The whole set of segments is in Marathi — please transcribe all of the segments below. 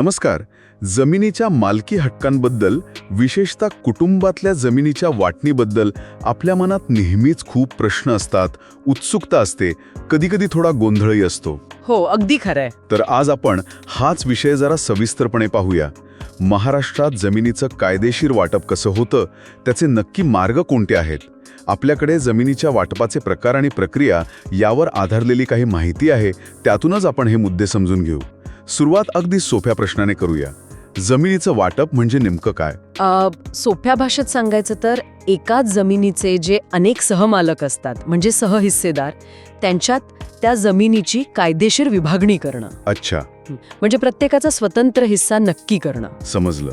नमस्कार. जमिनीच्या मालकी हक्कांबद्दल विशेषतः कुटुंबातल्या जमिनीच्या वाटणीबद्दल आपल्या मनात नेहमीच खूप प्रश्न असतात उत्सुकता असते कधीकधी थोडा गोंधळही असतो. हो अगदी खरंय. तर आज आपण हाच विषय जरा सविस्तरपणे पाहूया. महाराष्ट्रात जमिनीचं कायदेशीर वाटप कसं होतं त्याचे नक्की मार्ग कोणते आहेत? आपल्याकडे जमिनीच्या वाटपाचे प्रकार आणि प्रक्रिया यावर आधारलेली काही माहिती आहे त्यातूनच आपण हे मुद्दे समजून घेऊ. सुरुवात अगदी सोप्या प्रश्नाने करूया. जमिनीचं वाटप म्हणजे नेमकं काय? अ, सोप्या भाषेत सांगायचं तर एकाच जमिनीचे जे अनेक सहमालक असतात म्हणजे सहहिस्सेदार त्यांच्यात त्या जमिनीची कायदेशीर विभागणी करणं. अच्छा. म्हणजे प्रत्येकाचा स्वतंत्र हिस्सा नक्की करणं. समजलं.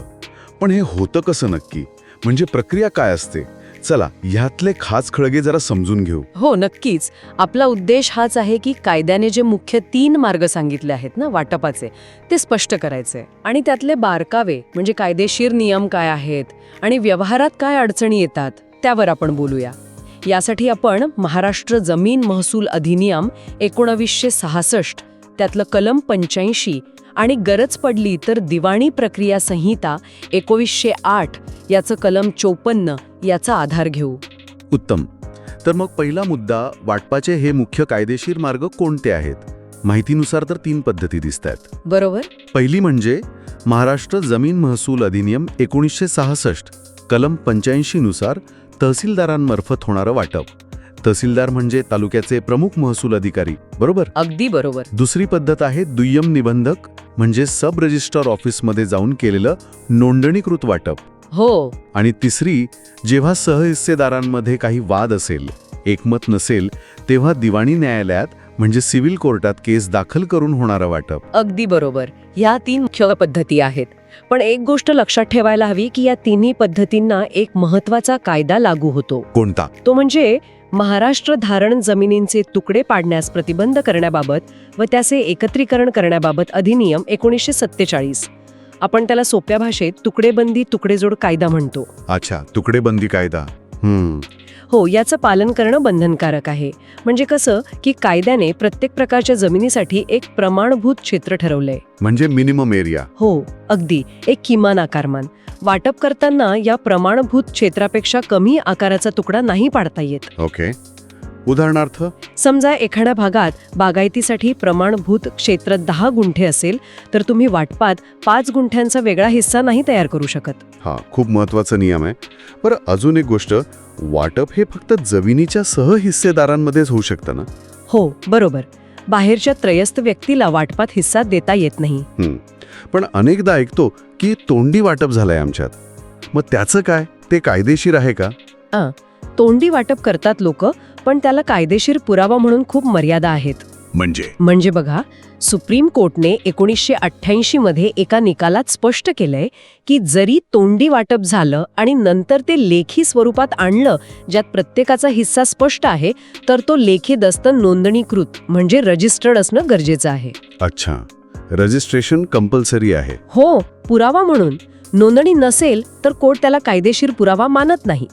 पण हे होतं कसं नक्की? म्हणजे प्रक्रिया काय असते? चला ह्यातले खास खळगे जरा समजून घेऊ. हो नक्कीच. आपला उद्देश हाच आहे की कायद्याने जे मुख्य तीन मार्ग सांगितले आहेत ना वाटपाचे ते स्पष्ट करायचे. आणि त्यातले बारकावे म्हणजे कायदेशीर नियम काय आहेत आणि व्यवहारात काय अडचणी येतात त्यावर आपण बोलूया. यासाठी आपण महाराष्ट्र जमीन महसूल अधिनियम एकोणावीसशे सहासष्ट त्यातलं कलम पंच्याऐंशी आणि गरज पडली तर दिवाणी प्रक्रिया संहिता एकोणीसशे आठ याचं कलम चोपन्न याचा आधार घेऊ. उत्तम. तर मग पहिला मुद्दा वाटपाचे हे मुख्य कायदेशीर मार्ग कोणते आहेत? माहितीनुसार तर तीन पद्धती दिसत आहेत बरोबर. पहिली म्हणजे महाराष्ट्र जमीन महसूल अधिनियम एकोणीसशे सहासष्ट कलम पंच्याऐंशीनुसार तहसीलदारांमार्फत होणारं वाटप. तहसीलदार म्हणजे तालुक्याचे प्रमुख महसूल अधिकारी बरोबर? अगदी बरोबर. दुसरी पद्धत आहे दुय्यम निबंधक म्हणजे सब रजिस्ट्रार ऑफिसमध्ये जाऊन केलेलं नोंदणीकृत वाटप. हो. आणि तिसरी जेव्हा सहहिस्सेदारांमध्ये काही वाद असेल एकमत नसेल तेव्हा दिवाणी न्यायालयात म्हणजे सिव्हिल कोर्टात केस दाखल करून होणारं वाटप. अगदी बरोबर. ह्या तीन मुख्य पद्धती आहेत. पण एक गोष्ट लक्षात ठेवायला हवी की या तिन्ही पद्धतींना एक महत्त्वाचा कायदा लागू होतो. कोणता? तो म्हणजे महाराष्ट्र धारण जमिनींचे तुकडे पाडण्यास प्रतिबंध करण्याबाबत व त्याचे एकत्रीकरण करण्याबाबत अधिनियम एकोणीसशे सत्तेचाळीस. आपण त्याला सोप्या भाषेत तुकडेबंदी तुकडेजोड कायदा म्हणतो. अच्छा तुकडेबंदी कायदा. हो याचं पालन करणं बंधनकारक आहे. म्हणजे कसं की कायद्याने प्रत्येक प्रकारच्या जमिनीसाठी एक प्रमाणभूत क्षेत्र ठरवलंय. म्हणजे मिनिमम एरिया. हो अगदी. एक किमान आकारमान. वाटप करताना या प्रमाणभूत क्षेत्रापेक्षा कमी आकाराचा तुकडा नाही पाडता येत. ओके. उदाहरणार्थ समजा एखाद्या भागात बागायतीसाठी प्रमाणभूत क्षेत्र दहा गुंठे असेल तर तुम्ही वाटपात पाच गुंठ्यांचा वेगळा हिस्सा नाही तयार करू शकत. हा खूप महत्त्वाचा नियम आहे. बरं अजून एक गोष्ट वाटप हे फक्त जमिनीच्या सहहिस्सेदारांमध्येच होऊ शकतं ना? हो बरोबर. बाहेरच्या त्रयस्थ व्यक्तीला वाटपात हिस्सा देता येत नाही. पण अनेकदा ऐकतो की तोंडी वाटप झालंय आमच्यात. मग त्याचं काय? ते कायदेशीर आहे का? तोंडी वाटप करतात लोक पण त्याला कायदेशीर पुरावा म्हणून खूप मर्यादा आहेत. म्हणजे? म्हणजे बघा सुप्रीम कोर्टने एकोणीसशे अठ्ठ्याऐंशी मध्ये एका निकालात स्पष्ट केलंय की जरी तोंडी वाटप झालं आणि नंतर ते लेखी स्वरूपात आणलं ज्यात प्रत्येकाचा हिस्सा स्पष्ट आहे तर तो लेखी दस्त नोंदणीकृत म्हणजे रजिस्टर्ड असणं गरजेचं आहे. अच्छा. रजिस्ट्रेशन कंपल्सरी आहे. हो पुरावा म्हणून. नोंदणी नसेल तर कोर्ट त्याला कायदेशीर पुरावा मानत नाही.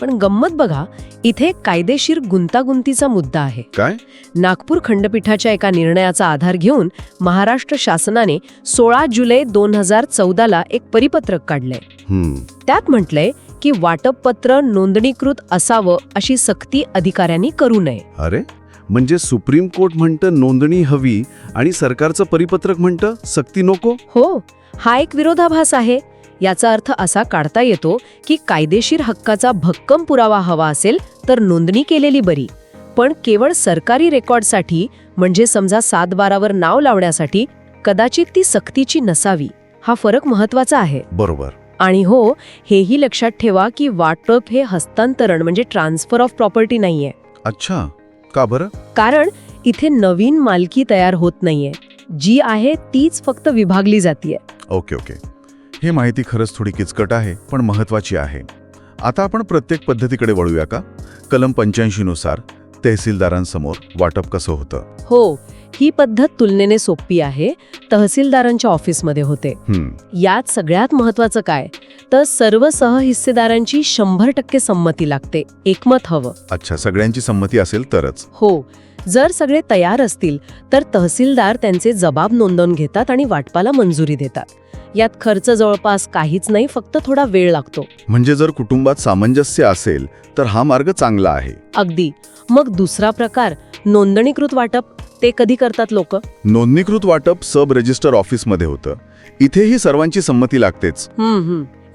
पण गंमत बघा इथे कायदेशीर गुंतागुंतीचा मुद्दा आहे. काय? नागपूर खंडपीठाच्या एका निर्णयाचा आधार घेऊन महाराष्ट्र शासनाने सोळा जुलै दोन हजार चौदाला एक परिपत्रक काढलंय. हम्म. त्यात म्हटलंय की वाटपपत्र नोंदणीकृत असावं अशी सक्ती अधिकाऱ्यांनी करू नये. अरे म्हणजे सुप्रीम कोर्ट म्हणतं नोंदणी हवी आणि सरकारचं परिपत्रक म्हणतं सक्ती नको? हो हा एक विरोधाभास आहे. याचा अर्थ असा काढता येतो की कायदेशीर हक्काचा भक्कम पुरावा हवा असेल तर नोंदणी केलेली बरी. पण केवळ सरकारी रेकॉर्डसाठी म्हणजे समजा सात बारावर नाव लावण्यासाठी कदाचित ती सक्तीची नसावी. हा फरक महत्त्वाचा आहे. बरोबर. आणि हो हेही लक्षात ठेवा की वाटप हे हस्तांतरण म्हणजे ट्रान्सफर ऑफ प्रॉपर्टी नाहीये. अच्छा. का बरं? कारण इथे नवीन मालकी तयार होत नाहीये. जी आहे तीच फक्त विभागली जातीये. Okay okay. ही माहिती खरंच थोडी किचकट आहे पण महत्वाची आहे. आता आपण प्रत्येक पद्धतीकडे वळूया का? कलम पंच्याऐंशीनुसार तहसीलदारांसमोर वाटप कसं होतं? हो ही पद्धत तुलनेने सोपी आहे तहसीलदारांच्या ऑफिसमध्ये होते. यात सगळ्यात महत्वाचं काय? तर सर्व सहहिस्सेदारांची शंभर टक्के संमती लागते एकमत हवं. अच्छा सगळ्यांची संमती असेल तरच. हो जर सगळे तयार असतील तर तहसीलदार त्यांचे जबाब नोंदवून घेतात आणि वाटपाला मंजुरी देतात. यात खर्च जवळपास काहीच नाही फक्त थोडा वेळ लागतो. म्हणजे जर कुटुंबात सामंजस्य असेल तर हा मार्ग चांगला आहे. अगदी. मग दुसरा प्रकार नोंदणीकृत वाटप. ते कधी करतात लोक? नोंदणीकृत वाटप सब रजिस्टर ऑफिसमध्ये होतं. इथेही सर्वांची संमती लागतेच.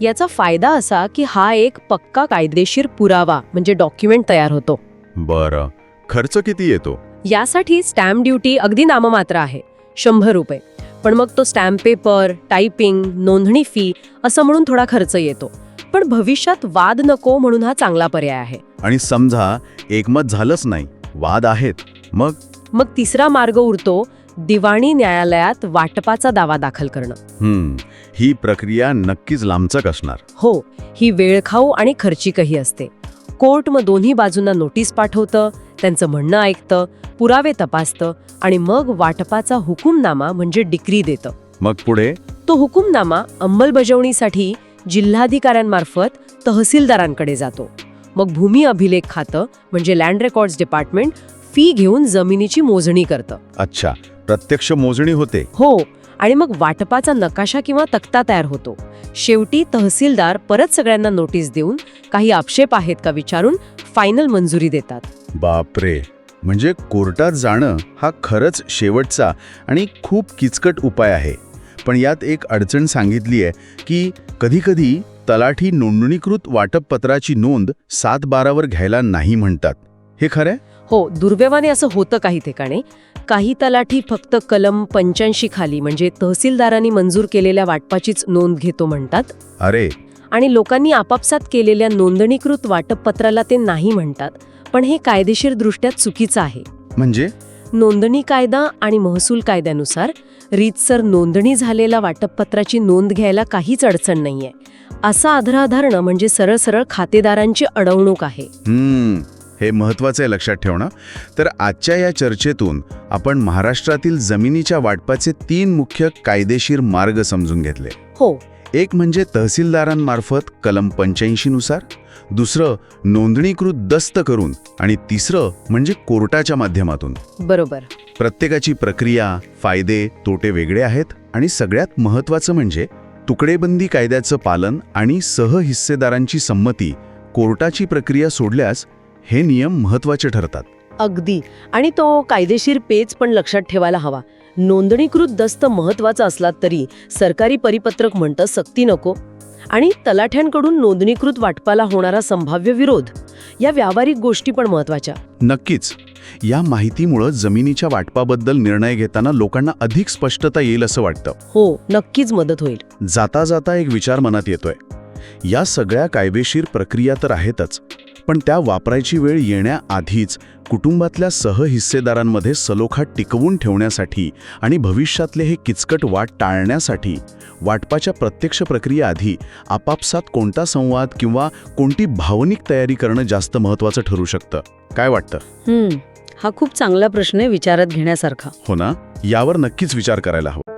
याचा फायदा असा की हा एक पक्का कायदेशीर पुरावा म्हणजे डॉक्युमेंट तयार होतो. बरं. खर्च किती येतो? यासाठी स्टॅम्प ड्युटी अगदी नाममात्र आहे. शंभर रुपये. पण मग तो स्टॅम्प पेपर टायपिंग नोंदणी फी असं म्हणून थोडा खर्च येतो. पण भविष्यात वाद नको म्हणून हा चांगला पर्याय आहे. आणि समजा एकमत झालंच नाही. वाद आहेत. मग? मग तिसरा मार्ग उरतो दिवाणी न्यायालयात वाटपाचा दावा दाखल करणं. हं, ही प्रक्रिया नक्कीच लांबचक असणार. हो ही वेळखाऊ आणि खर्चिकही असते. कोर्ट मग दोन्ही बाजूंना नोटीस पाठवतं त्यांचं म्हणणं ऐकतं पुरावे तपासतं आणि मग वाटपाचा हुकुमनामा म्हणजे डिक्री देतं. मग पुढे? तो हुकुमनामा अंमलबजावणीसाठी जिल्हाधिकाऱ्यांमार्फत तहसीलदारांकडे जातो. मग भूमी अभिलेख खातं म्हणजे लँड रेकॉर्ड्स डिपार्टमेंट फी घेऊन जमिनीची मोजणी करतं. अच्छा प्रत्यक्ष मोजणी होते. हो आणि मग वाटपाचा नकाशा किंवा तक्ता तयार होतो. शेवटी तहसीलदार परत सगळ्यांना नोटीस देऊन काही आक्षेप आहेत का विचारून फायनल मंजुरी देतात. बापरे म्हणजे कोर्टात जाणं हा खरंच शेवटचा आणि खूप किचकट उपाय आहे. पण यात एक अडचण सांगितली आहे की कधीकधी तलाठी नोंदणीकृत वाटपपत्राची नोंद सात बारावर घ्यायला नाही म्हणतात. हे खरंय हो दुर्दैवाने असं होतं काही ठिकाणी. काही तलाठी फक्त कलम पंच्याऐंशी खाली म्हणजे तहसीलदारांनी मंजूर केलेल्या वाटपाचीच नोंद घेतो म्हणतात. अरे! आणि लोकांनी आपापसात केलेल्या नोंदणीकृत वाटपपत्राला ते नाही म्हणतात. पण हे कायदेशीरदृष्ट्या चुकीचं आहे. म्हणजे? नोंदणी कायदा आणि महसूल कायद्यानुसार रीतसर नोंदणी झालेल्या वाटपपत्राची नोंद घ्यायला काहीच अडचण नाहीये. असं आधार धरणं म्हणजे सरळ सरळ खातेदारांची अडवणूक आहे. हे महत्वाचं आहे लक्षात ठेवणं. तर आजच्या या चर्चेतून आपण महाराष्ट्रातील जमिनीच्या वाटपाचे तीन मुख्य कायदेशीर मार्ग समजून घेतले. हो. एक म्हणजे तहसीलदारांमार्फत कलम पंच्याऐंशीनुसार दुसरं नोंदणीकृत दस्त करून आणि तिसरं म्हणजे कोर्टाच्या माध्यमातून. बरोबर. प्रत्येकाची प्रक्रिया फायदे तोटे वेगळे आहेत आणि सगळ्यात महत्त्वाचं म्हणजे तुकडेबंदी कायद्याचं पालन आणि सहहिस्सेदारांची संमती कोर्टाची प्रक्रिया सोडल्यास हे नियम महत्त्वाचे ठरतात. अगदी. आणि तो कायदेशीर पेच पण लक्षात ठेवायला हवा. नोंदणीकृत दस्त महत्त्वाचा असला तरी सरकारी परिपत्रक म्हणतं सक्ती नको. आणि तलाठ्यांकडून नोंदणीकृत वाटपाला होणारा संभाव्य विरोध या व्यावहारिक गोष्टी पण महत्त्वाच्या नक्कीच. या माहितीमुळं जमिनीच्या वाटपाबद्दल निर्णय घेताना लोकांना अधिक स्पष्टता येईल असं वाटतं. हो नक्कीच मदत होईल. जाता जाता एक विचार मनात येतोय. या सगळ्या कायदेशीर प्रक्रिया तर आहेतच. पण त्या वापरायची वेळ येण्याआधीच कुटुंबातल्या सहहिस्सेदारांमध्ये सलोखा टिकवून ठेवण्यासाठी आणि भविष्यातले हे किचकट वाट टाळण्यासाठी वाटपाच्या प्रत्यक्ष प्रक्रियेआधी आपापसात कोणता संवाद किंवा कोणती भावनिक तयारी करणं जास्त महत्त्वाचं ठरू शकतं? काय वाटतं? हा खूप चांगला प्रश्न आहे विचारात घेण्यासारखा. हो ना? यावर नक्कीच विचार करायला हवा.